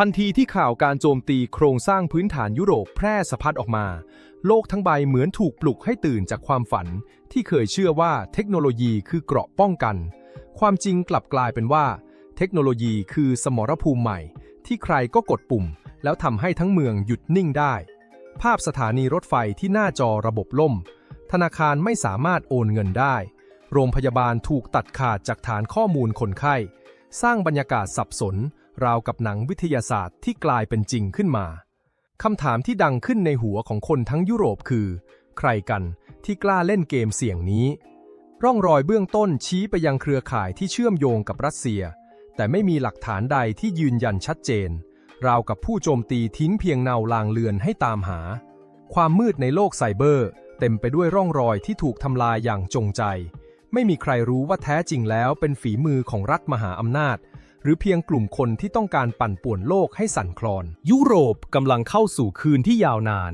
ทันทีที่ข่าวการโจมตีโครงสร้างพื้นฐานยุโรปแพร่สะพัดออกมา โลกทั้งใบเหมือนถูกปลุกให้ตื่นจากความฝัน ที่เคยเชื่อว่าเทคโนโลยีคือเกราะป้องกัน ความจริงกลับกลายเป็นว่า เทคโนโลยีคือสมรภูมิใหม่ ที่ใครก็กดปุ่ม แล้วทำให้ทั้งเมืองหยุดนิ่งได้ ภาพสถานีรถไฟที่หน้าจอระบบล่ม ธนาคารไม่สามารถโอนเงินได้ โรงพยาบาลถูกตัดขาดจากฐานข้อมูลคนไข้ สร้างบรรยากาศสับสน ราวกับหนังวิทยาศาสตร์ที่กลายเป็นจริงขึ้นมา คำถามที่ดังขึ้นในหัวของคนทั้งยุโรปคือ ใครกันที่กล้าเล่นเกมเสี่ยงนี้ ร่องรอยเบื้องต้นชี้ไปยังเครือข่ายที่เชื่อมโยงกับรัสเซีย แต่ไม่มีหลักฐานใดที่ยืนยันชัดเจน ราวกับผู้โจมตีทิ้งเพียงเนาลางเลือนให้ตามหา ความมืดในโลกไซเบอร์ เต็มไปด้วยร่องรอยที่ถูกทำลายอย่างจงใจ ไม่มีใครรู้ว่าแท้จริงแล้วเป็นฝีมือของรัฐมหาอำนาจ รือเพียงกลุ่มคนที่ต้องการปั่นป่วนโลกให้สั่นคลอน ยุโรปกำลังเข้าสู่คืนที่ยาวนาน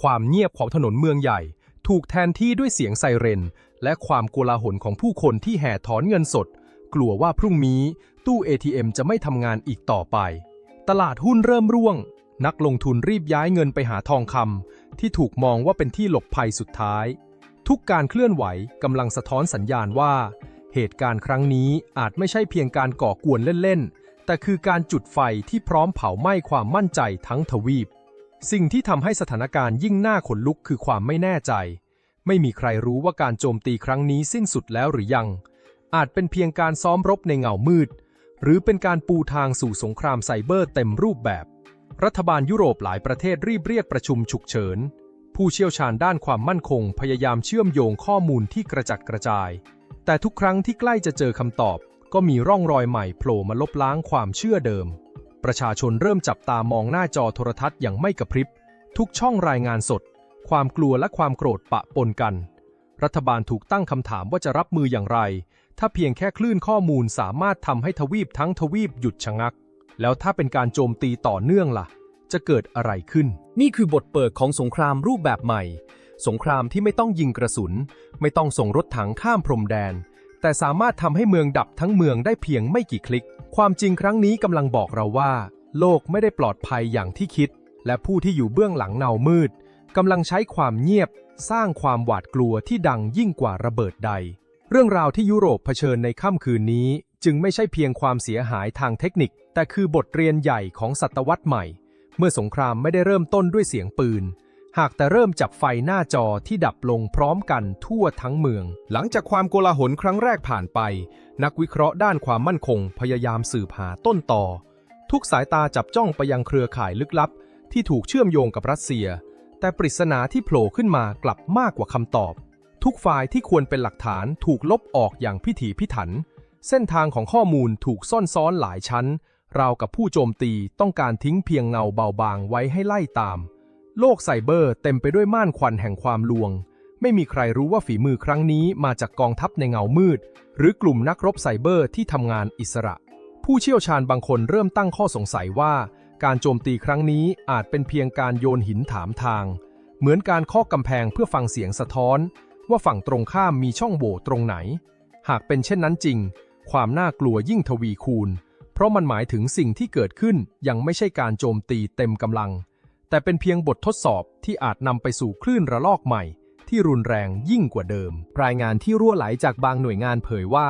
ความเงียบของถนนเมืองใหญ่ ถูกแทนที่ด้วยเสียงไซเรน และความโกลาหลของผู้คนที่แห่ถอนเงินสด กลัวว่าพรุ่งนี้ตู้ ATM จะไม่ทำงานอีกต่อไป ตลาดหุ้นเริ่มร่วง นักลงทุนรีบย้ายเงินไปหาทองคำที่ถูกมองว่าเป็นที่หลบภัยสุดท้าย ทุกการเคลื่อนไหวกำลังสะท้อนสัญญาณว่า เหตุการณ์ครั้งนี้อาจไม่ใช่เพียงการก่อกวนเล่นๆ แต่คือการจุดไฟที่พร้อมเผาไหม้ความมั่นใจทั้งทวีป สิ่งที่ทำให้สถานการณ์ยิ่งน่าขนลุกคือความไม่แน่ใจ ไม่มีใครรู้ว่าการโจมตีครั้งนี้สิ้นสุดแล้วหรือยัง อาจเป็นเพียงการซ้อมรบในเงามืด หรือเป็นการปูทางสู่สงครามไซเบอร์เต็มรูปแบบ รัฐบาลยุโรปหลายประเทศรีบเรียกประชุมฉุกเฉิน ผู้เชี่ยวชาญด้านความมั่นคงพยายามเชื่อมโยงข้อมูลที่กระจัดกระจาย แต่ทุกครั้งที่ใกล้จะเจอคำตอบ ก็มีร่องรอยใหม่โผล่มาลบล้างความเชื่อเดิม ประชาชนเริ่มจับตามองหน้าจอโทรทัศน์อย่างไม่กระพริบ ทุกช่องรายงานสด ความกลัวและความโกรธปะปนกัน รัฐบาลถูกตั้งคำถามว่าจะรับมืออย่างไร ถ้าเพียงแค่คลื่นข้อมูลสามารถทำให้ทวีปทั้งทวีปหยุดชะงัก แล้วถ้าเป็นการโจมตีต่อเนื่องล่ะ จะเกิดอะไรขึ้น นี่คือบทเปิดของสงครามรูปแบบใหม่ สงครามที่ไม่ต้องยิงกระสุน ไม่ต้องส่งรถถังข้ามพรมแดน แต่สามารถทำให้เมืองดับทั้งเมืองได้เพียงไม่กี่คลิก ความจริงครั้งนี้กำลังบอกเราว่า โลกไม่ได้ปลอดภัยอย่างที่คิด และผู้ที่อยู่เบื้องหลังเงามืดกำลังใช้ความเงียบ สร้างความหวาดกลัวที่ดังยิ่งกว่าระเบิดใด เรื่องราวที่ยุโรปเผชิญในค่ำคืนนี้ จึงไม่ใช่เพียงความเสียหายทางเทคนิค แต่คือบทเรียนใหญ่ของศตวรรษใหม่ เมื่อสงครามไม่ได้เริ่มต้นด้วยเสียงปืน หากแต่เริ่มจากไฟหน้าจอที่ดับลงพร้อมกันทั่วทั้งเมือง หลังจากความโกลาหลครั้งแรกผ่านไป นักวิเคราะห์ด้านความมั่นคงพยายามสืบหาต้นต่อ ทุกสายตาจับจ้องไปยังเครือข่ายลึกลับ ที่ถูกเชื่อมโยงกับรัสเซีย แต่ปริศนาที่โผล่ขึ้นมากลับมากกว่าคำตอบ ทุกไฟล์ที่ควรเป็นหลักฐานถูกลบออกอย่างพิถีพิถัน เส้นทางของข้อมูลถูกซ่อนซ้อนหลายชั้นราวกับผู้โจมตีต้องการทิ้งเพียงเงาเบาบางไว้ให้ไล่ตาม โลกไซเบอร์เต็มไปด้วยม่านควันแห่งความลวง ไม่มีใครรู้ว่าฝีมือครั้งนี้มาจากกองทัพในเงามืด หรือกลุ่มนักรบไซเบอร์ที่ทำงานอิสระ ผู้เชี่ยวชาญบางคนเริ่มตั้งข้อสงสัยว่า การโจมตีครั้งนี้อาจเป็นเพียงการโยนหินถามทาง เหมือนการเคาะกำแพงเพื่อฟังเสียงสะท้อน ว่าฝั่งตรงข้ามมีช่องโหว่ตรงไหน หากเป็นเช่นนั้นจริง ความน่ากลัวยิ่งทวีคูณ เพราะมันหมายถึงสิ่งที่เกิดขึ้นยังไม่ใช่การโจมตีเต็มกำลัง แต่เป็นเพียงบททดสอบที่อาจนำไปสู่คลื่นระลอกใหม่ ที่รุนแรงยิ่งกว่าเดิม รายงานที่รั่วไหลจากบางหน่วยงานเผยว่า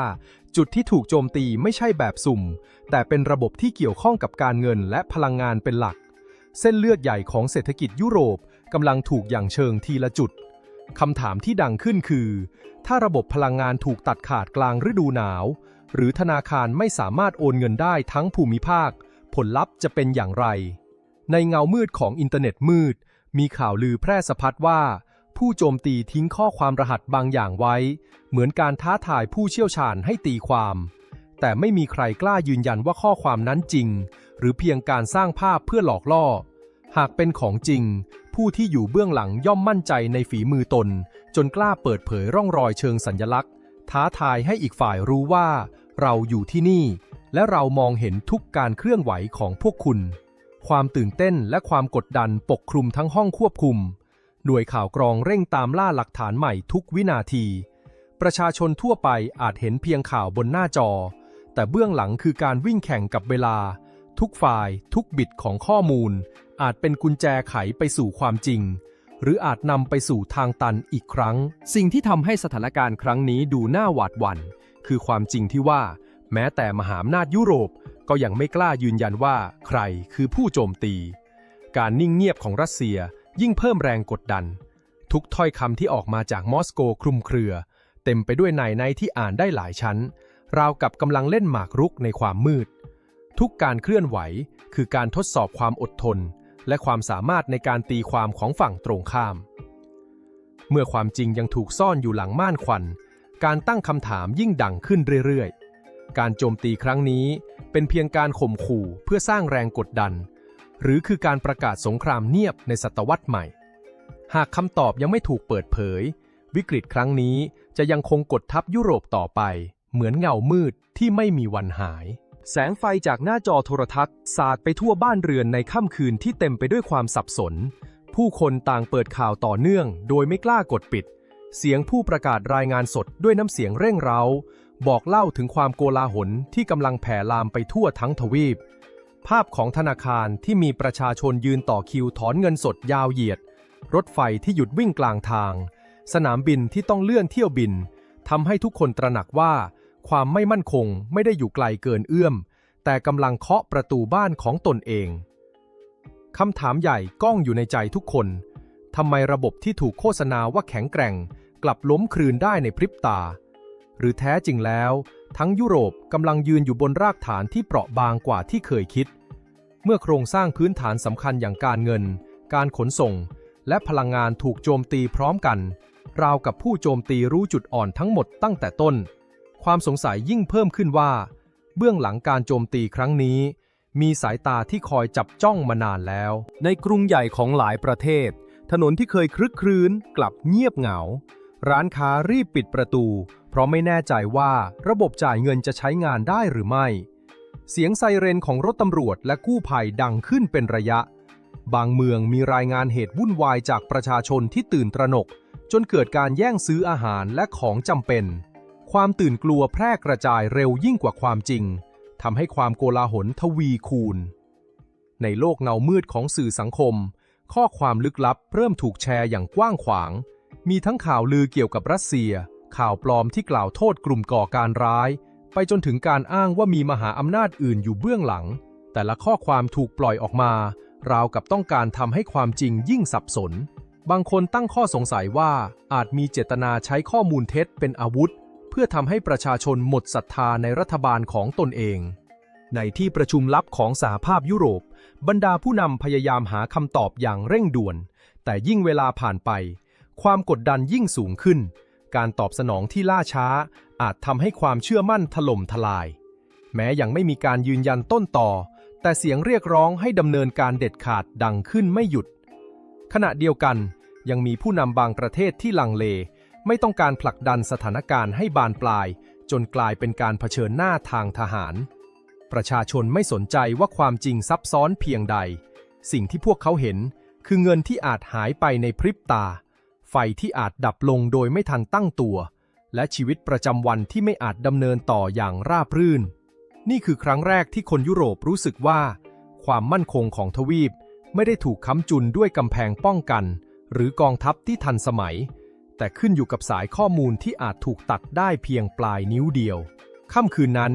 จุดที่ถูกโจมตีไม่ใช่แบบสุ่ม แต่เป็นระบบที่เกี่ยวข้องกับการเงินและพลังงานเป็นหลัก เส้นเลือดใหญ่ของเศรษฐกิจยุโรปกำลังถูกอย่างเชิงทีละจุดคำถามที่ดังขึ้นคือ ถ้าระบบพลังงานถูกตัดขาดกลางฤดูหนาว หรือธนาคารไม่สามารถโอนเงินได้ทั้งภูมิภาค ผลลัพธ์จะเป็นอย่างไร ในเงามืดของอินเทอร์เน็ตมืด มีข่าวลือแพร่สะพัดว่า ผู้โจมตีทิ้งข้อความรหัสบางอย่างไว้ เหมือนการท้าทายผู้เชี่ยวชาญให้ตีความ แต่ไม่มีใครกล้ายืนยันว่าข้อความนั้นจริง หรือเพียงการสร้างภาพเพื่อหลอกล่อ หากเป็นของจริง ผู้ที่อยู่เบื้องหลังย่อมมั่นใจในฝีมือตน จนกล้าเปิดเผยร่องรอยเชิงสัญลักษณ์ ท้าทายให้อีกฝ่ายรู้ว่า เราอยู่ที่นี่ และเรามองเห็นทุกการเคลื่อนไหวของพวกคุณ ความตื่นเต้นและความกดดันปกคลุมทั้งห้องควบคุม หน่วยข่าวกรองเร่งตามล่าหลักฐานใหม่ทุกวินาที ประชาชนทั่วไปอาจเห็นเพียงข่าวบนหน้าจอ แต่เบื้องหลังคือการวิ่งแข่งกับเวลา ทุกฝ่าย ทุกบิตของข้อมูล อาจเป็นกุญแจไขไปสู่ความจริง หรืออาจนำไปสู่ทางตันอีกครั้ง สิ่งที่ทำให้สถานการณ์ครั้งนี้ดูน่าหวาดหวั่น คือความจริงที่ว่า แม้แต่มหาอำนาจยุโรป ก็ยังไม่กล้ายืนยันว่าใครคือผู้โจมตี การนิ่งเงียบของรัสเซียยิ่งเพิ่มแรงกดดัน ทุกถ้อยคำที่ออกมาจากมอสโกคลุมเครือ เต็มไปด้วยในในที่อ่านได้หลายชั้น ราวกับกำลังเล่นหมากรุกในความมืด ทุกการเคลื่อนไหวคือการทดสอบความอดทน และความสามารถในการตีความของฝั่งตรงข้าม เมื่อความจริงยังถูกซ่อนอยู่หลังม่านควัน การตั้งคำถามยิ่งดังขึ้นเรื่อยๆ การโจมตีครั้งนี้ เป็นเพียงการข่มขู่เพื่อสร้างแรงกดดัน หรือคือการประกาศสงครามเงียบในศตวรรษใหม่ หากคำตอบยังไม่ถูกเปิดเผย วิกฤตครั้งนี้จะยังคงกดทับยุโรปต่อไป เหมือนเงามืดที่ไม่มีวันหาย แสงไฟจากหน้าจอโทรทัศน์สาดไปทั่วบ้านเรือนในค่ำคืนที่เต็มไปด้วยความสับสน ผู้คนต่างเปิดข่าวต่อเนื่อง โดยไม่กล้ากดปิด เสียงผู้ประกาศรายงานสดด้วยน้ำเสียงเร่งเร้า บอกเล่าถึงความโกลาหลที่กำลังแผ่ลามไปทั่วทั้งทวีป ภาพของธนาคารที่มีประชาชนยืนต่อคิวถอนเงินสดยาวเหยียด รถไฟที่หยุดวิ่งกลางทาง สนามบินที่ต้องเลื่อนเที่ยวบินทำให้ทุกคนตระหนักว่า ความไม่มั่นคงไม่ได้อยู่ไกลเกินเอื้อม แต่กำลังเคาะประตูบ้านของตนเองคำถามใหญ่ก้องอยู่ในใจทุกคนทำไมระบบที่ถูกโฆษณาว่าแข็งแกร่ง กลับล้มคลืนได้ในพริบตา หรือแท้จริงแล้ว ทั้งยุโรปกำลังยืนอยู่บนรากฐานที่เปราะบางกว่าที่เคยคิด เมื่อโครงสร้างพื้นฐานสำคัญอย่างการเงิน การขนส่ง และพลังงานถูกโจมตีพร้อมกัน ราวกับผู้โจมตีรู้จุดอ่อนทั้งหมดตั้งแต่ต้น ความสงสัยยิ่งเพิ่มขึ้นว่า เบื้องหลังการโจมตีครั้งนี้ มีสายตาที่คอยจับจ้องมานานแล้ว ในกรุงใหญ่ของหลายประเทศ ถนนที่เคยคลึกครื้นกลับเงียบเหงา ร้านค้ารีบปิดประตู เพราะไม่แน่ใจว่าระบบจ่ายเงินจะใช้งานได้หรือไม่ เสียงไซเรนของรถตำรวจและกู้ภัยดังขึ้นเป็นระยะ บางเมืองมีรายงานเหตุวุ่นวายจากประชาชนที่ตื่นตระหนก จนเกิดการแย่งซื้ออาหารและของจำเป็น ความตื่นกลัวแพร่กระจายเร็วยิ่งกว่าความจริงทำให้ความโกลาหลทวีคูณ ในโลกเงามืดของสื่อสังคม ข้อความลึกลับเริ่มถูกแชร์อย่างกว้างขวาง มีทั้งข่าวลือเกี่ยวกับรัสเซีย ข่าวปลอมที่กล่าวโทษกลุ่มก่อการร้าย ไปจนถึงการอ้างว่ามีมหาอำนาจอื่นอยู่เบื้องหลัง แต่ละข้อความถูกปล่อยออกมา ราวกับต้องการทำให้ความจริงยิ่งสับสน บางคนตั้งข้อสงสัยว่าอาจมีเจตนาใช้ข้อมูลเท็จเป็นอาวุธ เพื่อทำให้ประชาชนหมดศรัทธาในรัฐบาลของตนเองในที่ประชุมลับของสหภาพยุโรป บรรดาผู้นำพยายามหาคำตอบอย่างเร่งด่วน แต่ยิ่งเวลาผ่านไป ความกดดันยิ่งสูงขึ้น การตอบสนองที่ล่าช้า อาจทำให้ความเชื่อมั่นถล่มทลาย แม้ยังไม่มีการยืนยันต้นต่อ แต่เสียงเรียกร้องให้ดำเนินการเด็ดขาดดังขึ้นไม่หยุด ขณะเดียวกันยังมีผู้นำบางประเทศที่ลังเล ไม่ต้องการผลักดันสถานการณ์ให้บานปลาย จนกลายเป็นการเผชิญหน้าทางทหาร ประชาชนไม่สนใจว่าความจริงซับซ้อนเพียงใด สิ่งที่พวกเขาเห็นคือเงินที่อาจหายไปในพริบตา ฟที่อาจดับลงโดยไม่ทันตั้งตัว และชีวิตประจำวันที่ไม่อาจดำเนินต่ออย่างราบรื่น นี่คือครั้งแรกที่คนยุโรปรู้สึกว่า ความมั่นคงของทวีปไม่ได้ถูกค้ำจุนด้วยกำแพงป้องกัน หรือกองทัพที่ทันสมัย แต่ขึ้นอยู่กับสายข้อมูลที่อาจถูกตัดได้เพียงปลายนิ้วเดียว ค่ำคืนนั้น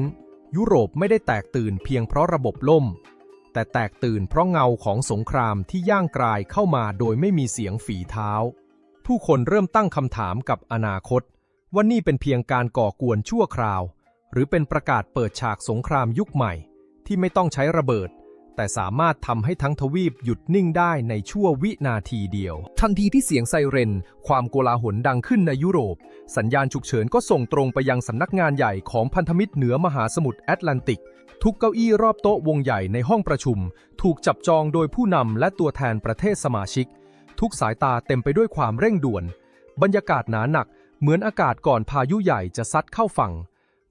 ยุโรปไม่ได้แตกตื่นเพียงเพราะระบบล่ม แต่แตกตื่นเพราะเงาของสงครามที่ย่างกรายเข้ามาโดยไม่มีเสียงฝีเท้า ผู้คนเริ่มตั้งคำถามกับอนาคต ว่านี่เป็นเพียงการก่อกวนชั่วคราว หรือเป็นประกาศเปิดฉากสงครามยุคใหม่ ที่ไม่ต้องใช้ระเบิด แต่สามารถทำให้ทั้งทวีปหยุดนิ่งได้ในชั่ววินาทีเดียว ทันทีที่เสียงไซเรน ความโกลาหลดังขึ้นในยุโรป สัญญาณฉุกเฉินก็ส่งตรงไปยังสำนักงานใหญ่ของพันธมิตรเหนือมหาสมุทรแอตแลนติกทุกเก้าอี้รอบโต๊ะวงใหญ่ในห้องประชุม ถูกจับจองโดยผู้นำและตัวแทนประเทศสมาชิก ทุกสายตาเต็มไปด้วยความเร่งด่วน บรรยากาศหนาหนัก เหมือนอากาศก่อนพายุใหญ่จะซัดเข้าฝั่ง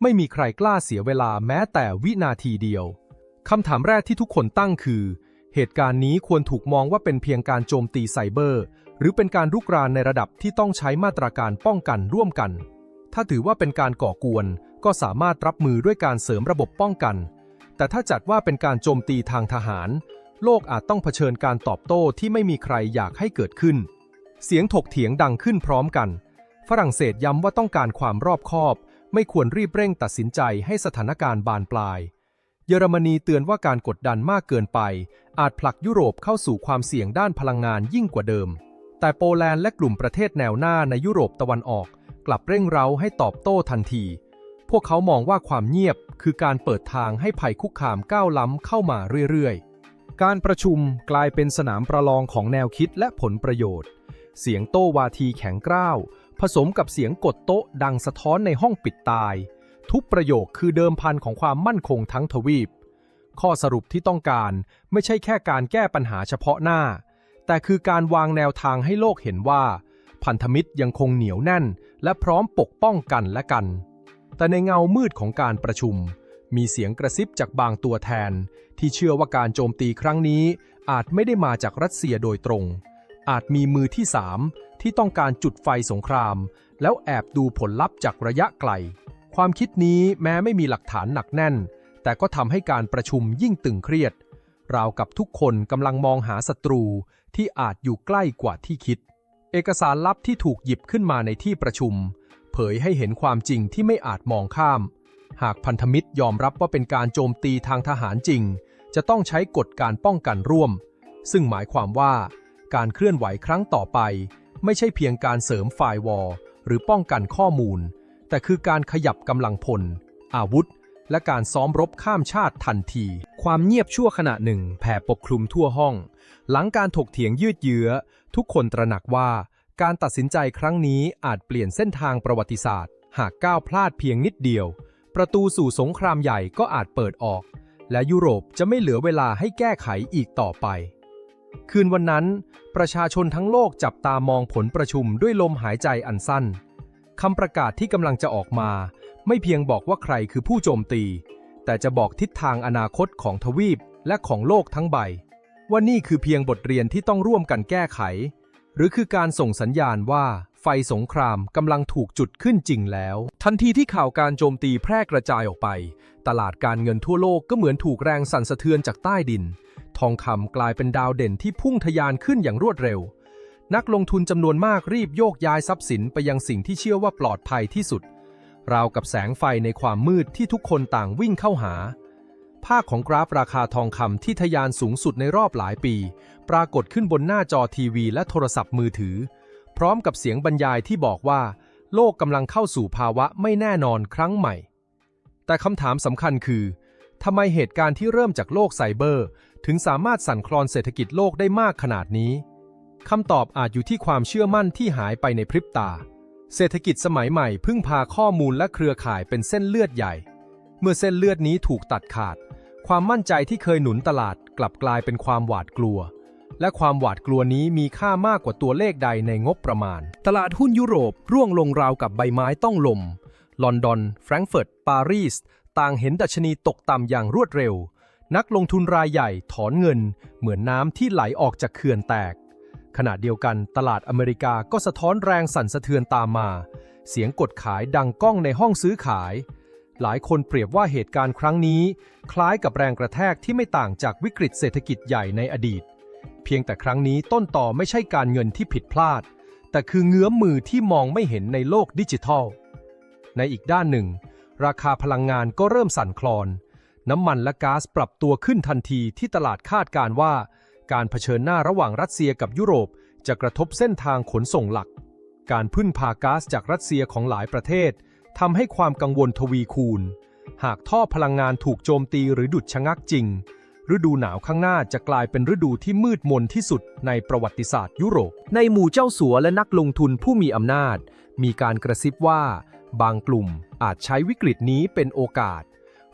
ไม่มีใครกล้าเสียเวลาแม้แต่วินาทีเดียวคำถามแรกที่ทุกคนตั้งคือ เหตุการณ์นี้ควรถูกมองว่าเป็นเพียงการโจมตีไซเบอร์ หรือเป็นการรุกรานในระดับที่ต้องใช้มาตรการป้องกันร่วมกัน ถ้าถือว่าเป็นการก่อกวน ก็สามารถรับมือด้วยการเสริมระบบป้องกันแแต่ถ้าจัดว่าเป็นการโจมตีทางทหาร โลกอาจต้องเผชิญการตอบโต้ที่ไม่มีใครอยากให้เกิดขึ้น เสียงถกเถียงดังขึ้นพร้อมกัน ฝรั่งเศสย้ำว่าต้องการความรอบคอบ ไม่ควรรีบเร่งตัดสินใจให้สถานการณ์บานปลาย เยอรมนีเตือนว่าการกดดันมากเกินไป อาจผลักยุโรปเข้าสู่ความเสี่ยงด้านพลังงานยิ่งกว่าเดิม แต่โปแลนด์และกลุ่มประเทศแนวหน้าในยุโรปตะวันออก กลับเร่งเร้าให้ตอบโต้ทันที พวกเขามองว่าความเงียบคือการเปิดทางให้ภัยคุกคามก้าวล้ำเข้ามาเรื่อยๆ การประชุมกลายเป็นสนามประลองของแนวคิดและผลประโยชน์ เสียงโต้วาทีแข็งกร้าว ผสมกับเสียงกดโต๊ะดังสะท้อนในห้องปิดตาย ทุกประโยคคือเดิมพันของความมั่นคงทั้งทวีป ข้อสรุปที่ต้องการไม่ใช่แค่การแก้ปัญหาเฉพาะหน้า แต่คือการวางแนวทางให้โลกเห็นว่า พันธมิตรยังคงเหนียวแน่น และพร้อมปกป้องกันและกัน แต่ในเงามืดของการประชุม มีเสียงกระซิบจากบางตัวแทน ที่เชื่อว่าการโจมตีครั้งนี้ อาจไม่ได้มาจากรัสเซียโดยตรง อาจมีมือที่สามที่ต้องการจุดไฟสงคราม แล้วแอบดูผลลัพธ์จากระยะไกล ความคิดนี้แม้ไม่มีหลักฐานหนักแน่น แต่ก็ทำให้การประชุมยิ่งตึงเครียด ราวกับทุกคนกำลังมองหาศัตรูที่อาจอยู่ใกล้กว่าที่คิด เอกสารลับที่ถูกหยิบขึ้นมาในที่ประชุม เผยให้เห็นความจริงที่ไม่อาจมองข้าม หากพันธมิตรยอมรับว่าเป็นการโจมตีทางทหารจริง จะต้องใช้กฎการป้องกันร่วม ซึ่งหมายความว่าการเคลื่อนไหวครั้งต่อไป ไม่ใช่เพียงการเสริมฝ่ายวอลหรือป้องกันข้อมูล แต่คือการขยับกำลังพล อาวุธ และการซ้อมรบข้ามชาติทันที ความเงียบชั่วขณะหนึ่งแผ่ปกคลุมทั่วห้อง หลังการถกเถียงยืดเยื้อ ทุกคนตระหนักว่า การตัดสินใจครั้งนี้อาจเปลี่ยนเส้นทางประวัติศาสตร์ หากก้าวพลาดเพียงนิดเดียว ประตูสู่สงครามใหญ่ก็อาจเปิดออก และยุโรปจะไม่เหลือเวลาให้แก้ไขอีกต่อไป คืนวันนั้น ประชาชนทั้งโลกจับตามองผลประชุมด้วยลมหายใจอันสั้นคำประกาศที่กำลังจะออกมา ไม่เพียงบอกว่าใครคือผู้โจมตี แต่จะบอกทิศทางอนาคตของทวีปและของโลกทั้งใบ ว่านี่คือเพียงบทเรียนที่ต้องร่วมกันแก้ไข หรือคือการส่งสัญญาณว่าไฟสงครามกำลังถูกจุดขึ้นจริงแล้ว ทันทีที่ข่าวการโจมตีแพร่กระจายออกไป ตลาดการเงินทั่วโลกก็เหมือนถูกแรงสั่นสะเทือนจากใต้ดิน ทองคำกลายเป็นดาวเด่นที่พุ่งทะยานขึ้นอย่างรวดเร็ว นักลงทุนจำนวนมากรีบโยกย้ายทรัพย์สินไปยังสิ่งที่เชื่อว่าปลอดภัยที่สุด ราวกับแสงไฟในความมืดที่ทุกคนต่างวิ่งเข้าหา ภาพของกราฟราคาทองคำที่ทะยานสูงสุดในรอบหลายปี ปรากฏขึ้นบนหน้าจอทีวีและโทรศัพท์มือถือ พร้อมกับเสียงบรรยายที่บอกว่า โลกกำลังเข้าสู่ภาวะไม่แน่นอนครั้งใหม่ แต่คำถามสำคัญคือทำไมเหตุการณ์ที่เริ่มจากโลกไซเบอร์ ถึงสามารถสั่นคลอนเศรษฐกิจโลกได้มากขนาดนี้คำตอบอาจอยู่ที่ความเชื่อมั่นที่หายไปในพริบตา เศรษฐกิจสมัยใหม่พึ่งพาข้อมูลและเครือข่ายเป็นเส้นเลือดใหญ่ เมื่อเส้นเลือดนี้ถูกตัดขาด ความมั่นใจที่เคยหนุนตลาดกลับกลายเป็นความหวาดกลัว และความหวาดกลัวนี้มีค่ามากกว่าตัวเลขใดในงบประมาณ ตลาดหุ้นยุโรปร่วงลงราวกับใบไม้ต้องลม ลอนดอน แฟรงก์เฟิร์ต ปารีส ต่างเห็นดัชนีตกต่ำอย่างรวดเร็ว นักลงทุนรายใหญ่ถอนเงิน เหมือนน้ำที่ไหลออกจากเขื่อนแตก ขณะเดียวกันตลาดอเมริกาก็สะท้อนแรงสั่นสะเทือนตามมา เสียงกดขายดังก้องในห้องซื้อขาย หลายคนเปรียบว่าเหตุการณ์ครั้งนี้ คล้ายกับแรงกระแทกที่ไม่ต่างจากวิกฤตเศรษฐกิจใหญ่ในอดีต เพียงแต่ครั้งนี้ต้นต่อไม่ใช่การเงินที่ผิดพลาด แต่คือเงื้อมมือที่มองไม่เห็นในโลกดิจิทัล ในอีกด้านหนึ่ง ราคาพลังงานก็เริ่มสั่นคลอน น้ำมันและก๊าซปรับตัวขึ้นทันทีที่ตลาดคาดการว่า การเผชิญหน้าระหว่างรัสเซียกับยุโรปจะกระทบเส้นทางขนส่งหลัก การพึ่งพาก๊าซจากรัสเซียของหลายประเทศ ทำให้ความกังวลทวีคูณ หากท่อพลังงานถูกโจมตีหรือดุดชะงักจริง ฤดูหนาวข้างหน้าจะกลายเป็นฤดูที่มืดมนที่สุดในประวัติศาสตร์ยุโรป ในหมู่เจ้าสัวและนักลงทุนผู้มีอำนาจ มีการกระซิบว่า บางกลุ่มอาจใช้วิกฤตนี้เป็นโอกาส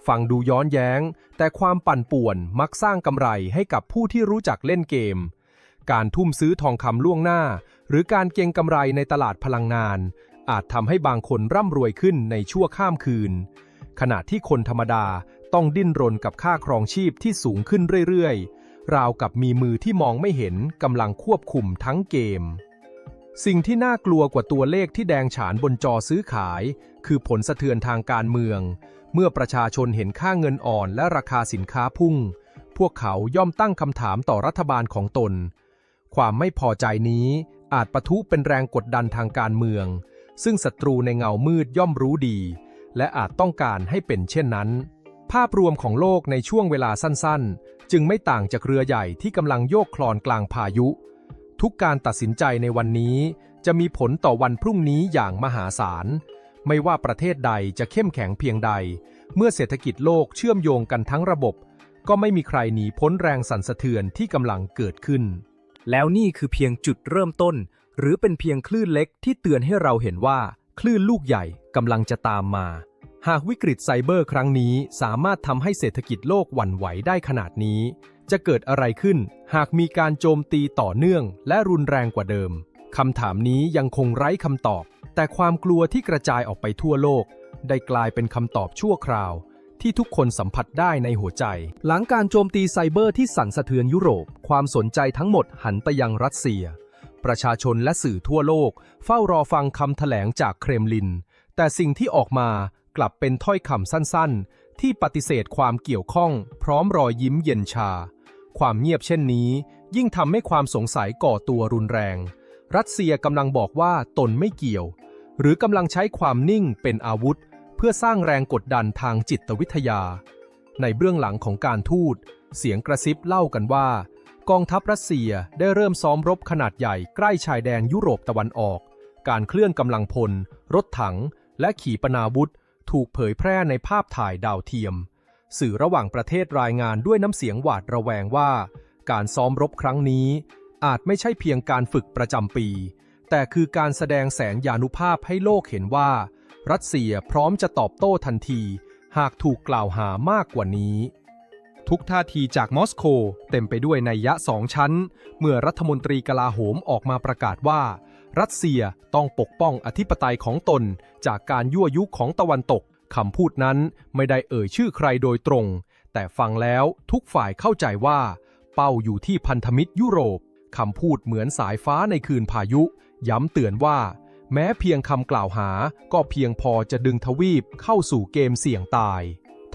ฟังดูย้อนแย้ง แต่ความปั่นป่วนมักสร้างกำไรให้กับผู้ที่รู้จักเล่นเกม การทุ่มซื้อทองคำล่วงหน้า หรือการเก็งกำไรในตลาดพลังงาน อาจทำให้บางคนร่ำรวยขึ้นในชั่วข้ามคืน ขณะที่คนธรรมดาต้องดิ้นรนกับค่าครองชีพที่สูงขึ้นเรื่อยๆ ราวกับมีมือที่มองไม่เห็นกำลังควบคุมทั้งเกม สิ่งที่น่ากลัวกว่าตัวเลขที่แดงฉานบนจอซื้อขาย คือผลสะเทือนทางการเมือง เมื่อประชาชนเห็นค่าเงินอ่อนและราคาสินค้าพุ่ง พวกเขาย่อมตั้งคำถามต่อรัฐบาลของตน ความไม่พอใจนี้อาจปะทุเป็นแรงกดดันทางการเมือง ซึ่งศัตรูในเงามืดย่อมรู้ดี และอาจต้องการให้เป็นเช่นนั้น ภาพรวมของโลกในช่วงเวลาสั้นๆ จึงไม่ต่างจากเรือใหญ่ที่กำลังโยกคลอนกลางพายุ ทุกการตัดสินใจในวันนี้ จะมีผลต่อวันพรุ่งนี้อย่างมหาศาล ไม่ว่าประเทศใดจะเข้มแข็งเพียงใด เมื่อเศรษฐกิจโลกเชื่อมโยงกันทั้งระบบ ก็ไม่มีใครหนีพ้นแรงสั่นสะเทือนที่กำลังเกิดขึ้นแล้วนี่คือเพียงจุดเริ่มต้น หรือเป็นเพียงคลื่นเล็กที่เตือนให้เราเห็นว่า คลื่นลูกใหญ่กำลังจะตามมา หากวิกฤตไซเบอร์ครั้งนี้สามารถทำให้เศรษฐกิจโลกหวั่นไหวได้ขนาดนี้ จะเกิดอะไรขึ้น หากมีการโจมตีต่อเนื่อง และรุนแรงกว่าเดิมคำถามนี้ยังคงไร้คำตอบ แต่ความกลัวที่กระจายออกไปทั่วโลก ได้กลายเป็นคำตอบชั่วคราว ที่ทุกคนสัมผัสได้ในหัวใจ หลังการโจมตีไซเบอร์ที่สั่นสะเทือนยุโรป ความสนใจทั้งหมดหันไปยังรัสเซีย ประชาชนและสื่อทั่วโลก เฝ้ารอฟังคำแถลงจากเครมลิน แต่สิ่งที่ออกมากลับเป็นถ้อยคำสั้นๆ ที่ปฏิเสธความเกี่ยวข้อง พร้อมรอยยิ้มเย็นชา ความเงียบเช่นนี้ ยิ่งทำให้ความสงสัยก่อตัวรุนแรง รัสเซียกำลังบอกว่าตนไม่เกี่ยว หรือกำลังใช้ความนิ่งเป็นอาวุธ เพื่อสร้างแรงกดดันทางจิตวิทยา ในเบื้องหลังของการทูตเสียงกระซิบเล่ากันว่า กองทัพรัสเซียได้เริ่มซ้อมรบขนาดใหญ่ใกล้ชายแดนยุโรปตะวันออก การเคลื่อนกำลังพล รถถัง และขีปนาวุธ ถูกเผยแพร่ในภาพถ่ายดาวเทียม สื่อระหว่างประเทศรายงานด้วยน้ำเสียงหวาดระแวงว่า การซ้อมรบครั้งนี้ อาจไม่ใช่เพียงการฝึกประจำปี แต่คือการแสดงแสนยานุภาพให้โลกเห็นว่า รัสเซียพร้อมจะตอบโต้ทันที หากถูกกล่าวหามากกว่านี้ ทุกท่าทีจากมอสโกเต็มไปด้วยนัยยะสองชั้น เมื่อรัฐมนตรีกลาโหมออกมาประกาศว่า รัสเซียต้องปกป้องอธิปไตยของตน จากการยั่วยุของตะวันตกคำพูดนั้นไม่ได้เอ่ยชื่อใครโดยตรง แต่ฟังแล้วทุกฝ่ายเข้าใจว่า เป้าอยู่ที่พันธมิตรยุโรปคำพูดเหมือนสายฟ้าในคืนพายุ ย้ำเตือนว่า แม้เพียงคำกล่าวหาก็เพียงพอจะดึงทวีปเข้าสู่เกมเสี่ยงตาย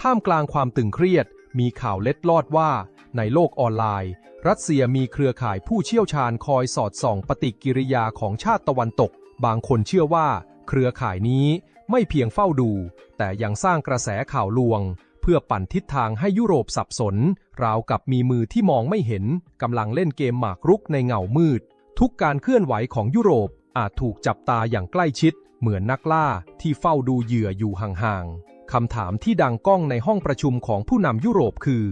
ท่ามกลางความตึงเครียด มีข่าวเล็ดลอดว่า ในโลกออนไลน์ รัสเซียมีเครือข่ายผู้เชี่ยวชาญคอยสอดส่องปฏิกิริยาของชาติตะวันตก บางคนเชื่อว่า เครือข่ายนี้ไม่เพียงเฝ้าดู แต่ยังสร้างกระแสข่าวลวง เพื่อปั่นทิศทางให้ยุโรปสับสน ราวกับมีมือที่มองไม่เห็นกำลังเล่นเกมหมากรุกในเงามืด ทุกการเคลื่อนไหวของยุโรปอาจถูกจับตาอย่างใกล้ชิด เหมือนนักล่าที่เฝ้าดูเหยื่ออยู่ห่างๆ คำถามที่ดังก้องในห้องประชุมของผู้นำยุโรปคือ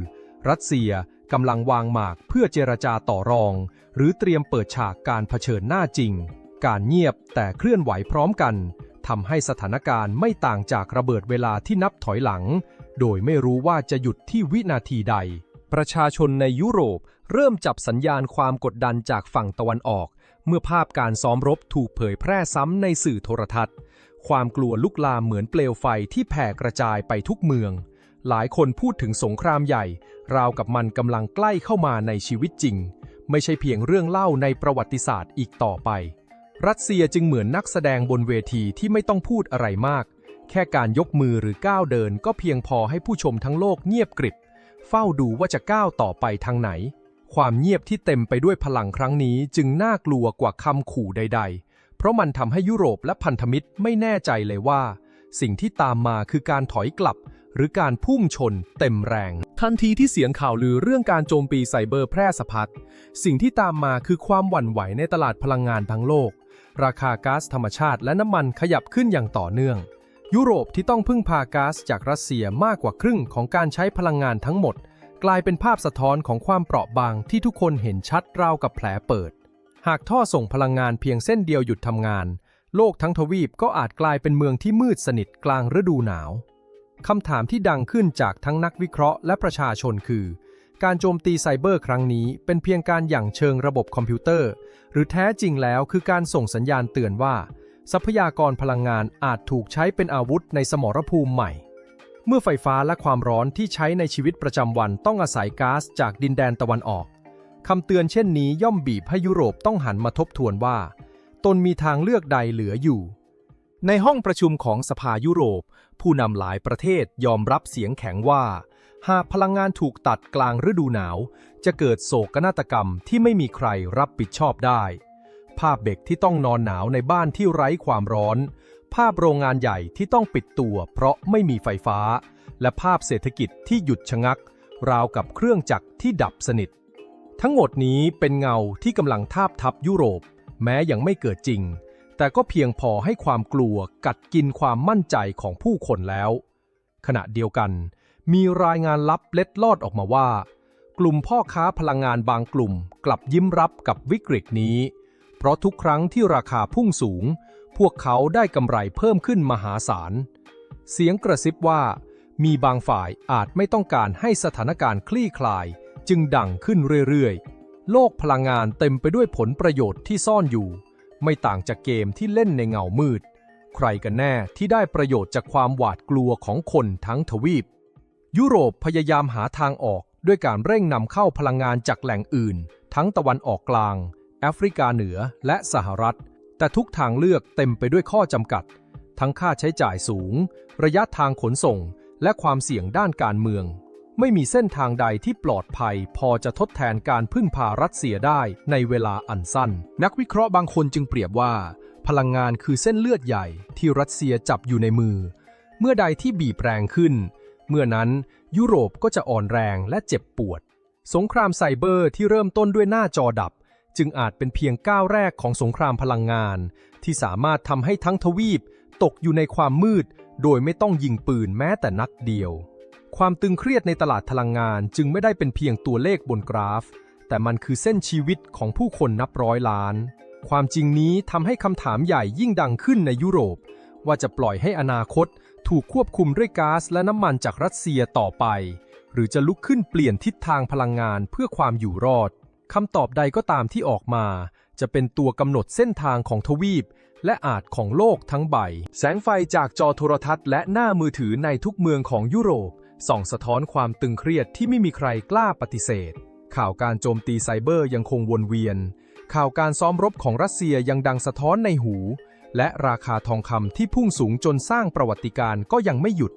รัสเซียกำลังวางหมากเพื่อเจรจาต่อรอง หรือเตรียมเปิดฉากการเผชิญหน้าจริง การเงียบแต่เคลื่อนไหวพร้อมกันทำให้สถานการณ์ไม่ต่างจากระเบิดเวลาที่นับถอยหลัง โดยไม่รู้ว่าจะหยุดที่วินาทีใด ประชาชนในยุโรปเริ่มจับสัญญาณความกดดันจากฝั่งตะวันออก เมื่อภาพการซ้อมรบถูกเผยแพร่ซ้ำในสื่อโทรทัศน์ ความกลัวลุกลามเหมือนเปลวไฟที่แผ่กระจายไปทุกเมือง หลายคนพูดถึงสงครามใหญ่ ราวกับมันกำลังใกล้เข้ามาในชีวิตจริง ไม่ใช่เพียงเรื่องเล่าในประวัติศาสตร์อีกต่อไป รัสเซียจึงเหมือนนักแสดงบนเวทีที่ไม่ต้องพูดอะไรมาก แค่การยกมือหรือก้าวเดินก็เพียงพอให้ผู้ชมทั้งโลกเงียบกริบ เฝ้าดูว่าจะก้าวต่อไปทางไหน ความเงียบที่เต็มไปด้วยพลังครั้งนี้จึงน่ากลัวกว่าคำขู่ใด ๆ เพราะมันทำให้ยุโรปและพันธมิตรไม่แน่ใจเลยว่า สิ่งที่ตามมาคือการถอยกลับ หรือการพุ่งชนเต็มแรง ทันทีที่เสียงข่าวลือเรื่องการโจมตีไซเบอร์แพร่สะพัดสิ่งที่ตามมาคือความหวั่นไหวในตลาดพลังงานทั้งโลก ราคาก๊าซธรรมชาติและน้ำมันขยับขึ้นอย่างต่อเนื่อง ยุโรปที่ต้องพึ่งพาก๊าซจากรัสเซียมากกว่าครึ่งของการใช้พลังงานทั้งหมด กลายเป็นภาพสะท้อนของความเปราะบางที่ทุกคนเห็นชัดราวกับแผลเปิด หากท่อส่งพลังงานเพียงเส้นเดียวหยุดทำงาน โลกทั้งทวีปก็อาจกลายเป็นเมืองที่มืดสนิทกลางฤดูหนาวคำถามที่ดังขึ้นจากทั้งนักวิเคราะห์และประชาชนคือ การโจมตีไซเบอร์ครั้งนี้เป็นเพียงการหยั่งเชิงระบบคอมพิวเตอร์ หรือแท้จริงแล้วคือการส่งสัญญาณเตือนว่า ทรัพยากรพลังงานอาจถูกใช้เป็นอาวุธในสมรภูมิใหม่ เมื่อไฟฟ้าและความร้อนที่ใช้ในชีวิตประจำวันต้องอาศัยก๊าซจากดินแดนตะวันออก คำเตือนเช่นนี้ย่อมบีบให้ยุโรปต้องหันมาทบทวนว่า ตนมีทางเลือกใดเหลืออยู่ ในห้องประชุมของสภายุโรป ผู้นำหลายประเทศยอมรับเสียงแข็งว่า หากพลังงานถูกตัดกลางฤดูหนาว จะเกิดโศกนาฏกรรมที่ไม่มีใครรับผิดชอบได้ ภาพเด็กที่ต้องนอนหนาวในบ้านที่ไร้ความร้อน ภาพโรงงานใหญ่ที่ต้องปิดตัวเพราะไม่มีไฟฟ้า และภาพเศรษฐกิจที่หยุดชะงัก ราวกับเครื่องจักรที่ดับสนิท ทั้งหมดนี้เป็นเงาที่กำลังทาบทับยุโรป แม้ยังไม่เกิดจริง แต่ก็เพียงพอให้ความกลัวกัดกินความมั่นใจของผู้คนแล้ว ขณะเดียวกัน มีรายงานลับเล็ดลอดออกมาว่า กลุ่มพ่อค้าพลังงานบางกลุ่มกลับยิ้มรับกับวิกฤตนี้ เพราะทุกครั้งที่ราคาพุ่งสูง พวกเขาได้กำไรเพิ่มขึ้นมหาศาล เสียงกระซิบว่า มีบางฝ่ายอาจไม่ต้องการให้สถานการณ์คลี่คลาย จึงดังขึ้นเรื่อยๆ โลกพลังงานเต็มไปด้วยผลประโยชน์ที่ซ่อนอยู่ ไม่ต่างจากเกมที่เล่นในเงามืด ใครกันแน่ที่ได้ประโยชน์จากความหวาดกลัวของคนทั้งทวีป ยุโรปพยายามหาทางออกด้วยการเร่งนำเข้าพลังงานจากแหล่งอื่น ทั้งตะวันออกกลาง แอฟริกาเหนือและสหรัฐ แต่ทุกทางเลือกเต็มไปด้วยข้อจำกัด ทั้งค่าใช้จ่ายสูง ระยะทางขนส่ง และความเสี่ยงด้านการเมือง ไม่มีเส้นทางใดที่ปลอดภัย พอจะทดแทนการพึ่งพารัสเซียได้ในเวลาอันสั้น นักวิเคราะห์บางคนจึงเปรียบว่า พลังงานคือเส้นเลือดใหญ่ที่รัสเซียจับอยู่ในมือ เมื่อใดที่บีบแรงขึ้น เมื่อนั้นยุโรปก็จะอ่อนแรงและเจ็บปวด สงครามไซเบอร์ที่เริ่มต้นด้วยหน้าจอดับ จึงอาจเป็นเพียงก้าวแรกของสงครามพลังงาน ที่สามารถทำให้ทั้งทวีป ตกอยู่ในความมืด โดยไม่ต้องยิงปืนแม้แต่นัดเดียว ความตึงเครียดในตลาดพลังงานจึงไม่ได้เป็นเพียงตัวเลขบนกราฟ แต่มันคือเส้นชีวิตของผู้คนนับร้อยล้าน ความจริงนี้ทำให้คำถามใหญ่ยิ่งดังขึ้นในยุโรป ว่าจะปล่อยให้อนาคตถูกควบคุมด้วยก๊าซและน้ำมันจากรัสเซียต่อไป หรือจะลุกขึ้นเปลี่ยนทิศทางพลังงานเพื่อความอยู่รอดคำตอบใดก็ตามที่ออกมา จะเป็นตัวกำหนดเส้นทางของทวีป และอาจของโลกทั้งใบ แสงไฟจากจอโทรทัศน์และหน้ามือถือในทุกเมืองของยุโรป ส่องสะท้อนความตึงเครียดที่ไม่มีใครกล้าปฏิเสธ ข่าวการโจมตีไซเบอร์ยังคงวนเวียน ข่าวการซ้อมรบของรัสเซียยังดังสะท้อนในหู และราคาทองคำที่พุ่งสูงจนสร้างประวัติการก็ยังไม่หยุด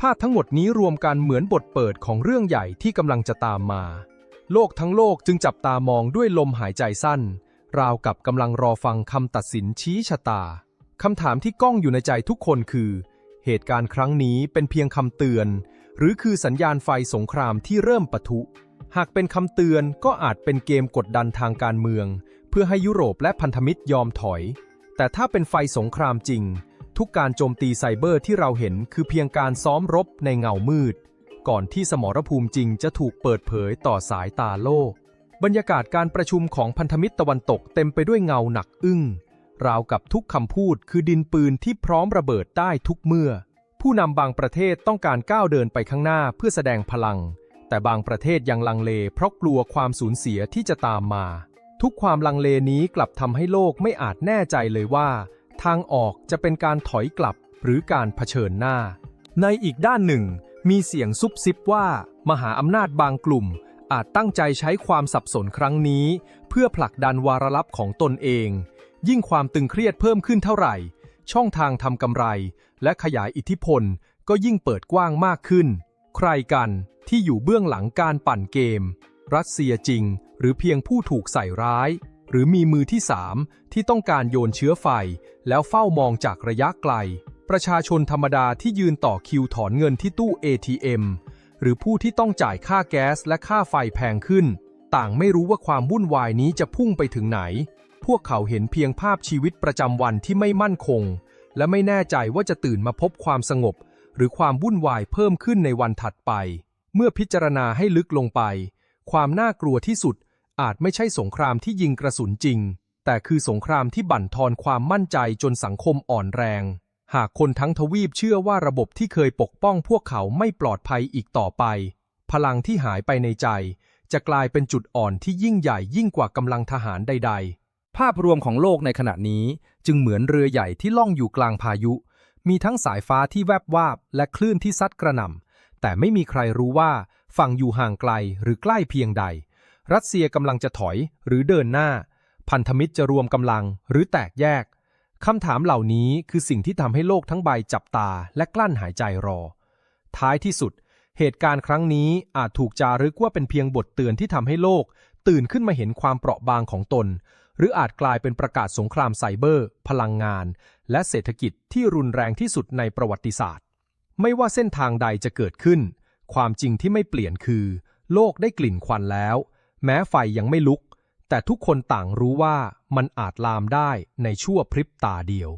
ภาพทั้งหมดนี้รวมกันเหมือนบทเปิดของเรื่องใหญ่ที่กำลังจะตามมา โลกทั้งโลกจึงจับตามองด้วยลมหายใจสั้น ราวกับกำลังรอฟังคำตัดสินชี้ชะตาคำถามที่ก้องอยู่ในใจทุกคนคือ เหตุการณ์ครั้งนี้เป็นเพียงคำเตือน หรือคือสัญญาณไฟสงครามที่เริ่มปะทุ หากเป็นคำเตือนก็อาจเป็นเกมกดดันทางการเมือง เพื่อให้ยุโรปและพันธมิตรยอมถอย แต่ถ้าเป็นไฟสงครามจริง ทุกการโจมตีไซเบอร์ที่เราเห็นคือเพียงการซ้อมรบในเงามืด ก่อนที่สมรภูมิจริงจะถูกเปิดเผยต่อสายตาโลก บรรยากาศการประชุมของพันธมิตรตะวันตกเต็มไปด้วยเงาหนักอึ้งราวกับทุกคำพูดคือดินปืนที่พร้อมระเบิดได้ทุกเมื่อ ผู้นำบางประเทศต้องการก้าวเดินไปข้างหน้าเพื่อแสดงพลัง แต่บางประเทศยังลังเลเพราะกลัวความสูญเสียที่จะตามมา ทุกความลังเลนี้กลับทำให้โลกไม่อาจแน่ใจเลยว่า ทางออกจะเป็นการถอยกลับหรือการเผชิญหน้า ในอีกด้านหนึ่ง มีเสียงซุบซิบว่า มหาอำนาจบางกลุ่ม อาจตั้งใจใช้ความสับสนครั้งนี้ เพื่อผลักดันวาระลับของตนเอง ยิ่งความตึงเครียดเพิ่มขึ้นเท่าไหร่ ช่องทางทำกำไร และขยายอิทธิพลก็ยิ่งเปิดกว้างมากขึ้น ใครกันที่อยู่เบื้องหลังการปั่นเกม รัสเซียจริง หรือเพียงผู้ถูกใส่ร้าย หรือมีมือที่สามที่ต้องการโยนเชื้อไฟ แล้วเฝ้ามองจากระยะไกล ประชาชนธรรมดาที่ยืนต่อคิวถอนเงินที่ตู้ ATM หรือผู้ที่ต้องจ่ายค่าแก๊สและค่าไฟแพงขึ้น ต่างไม่รู้ว่าความวุ่นวายนี้จะพุ่งไปถึงไหน พวกเขาเห็นเพียงภาพชีวิตประจำวันที่ไม่มั่นคง และไม่แน่ใจว่าจะตื่นมาพบความสงบ หรือความวุ่นวายเพิ่มขึ้นในวันถัดไป เมื่อพิจารณาให้ลึกลงไป ความน่ากลัวที่สุดอาจไม่ใช่สงครามที่ยิงกระสุนจริง แต่คือสงครามที่บั่นทอนความมั่นใจจนสังคมอ่อนแรง หากคนทั้งทวีปเชื่อว่าระบบที่เคยปกป้องพวกเขาไม่ปลอดภัยอีกต่อไป พลังที่หายไปในใจ จะกลายเป็นจุดอ่อนที่ยิ่งใหญ่ยิ่งกว่ากำลังทหารใด ๆ ภาพรวมของโลกในขณะนี้จึงเหมือนเรือใหญ่ที่ล่องอยู่กลางพายุ มีทั้งสายฟ้าที่แวบวาบ และคลื่นที่ซัดกระหน่ำแต่ไม่มีใครรู้ว่าฝั่งอยู่ห่างไกลหรือใกล้เพียงใด รัสเซียกำลังจะถอยหรือเดินหน้า พันธมิตรจะรวมกำลังหรือแตกแยกคำถามเหล่านี้คือสิ่งที่ทำให้โลกทั้งใบจับตาและกลั้นหายใจรอ ท้ายที่สุด เหตุการณ์ครั้งนี้อาจถูกจารึกว่าเป็นเพียงบทเตือนที่ทำให้โลก ตื่นขึ้นมาเห็นความเปราะบางของตน หรืออาจกลายเป็นประกาศสงครามไซเบอร์ พลังงาน และเศรษฐกิจที่รุนแรงที่สุดในประวัติศาสตร์ ไม่ว่าเส้นทางใดจะเกิดขึ้น ความจริงที่ไม่เปลี่ยนคือ โลกได้กลิ่นควันแล้ว แม้ไฟยังไม่ลุก แต่ทุกคนต่างรู้ว่ามันอาจลามได้ในชั่วพริบตาเดียว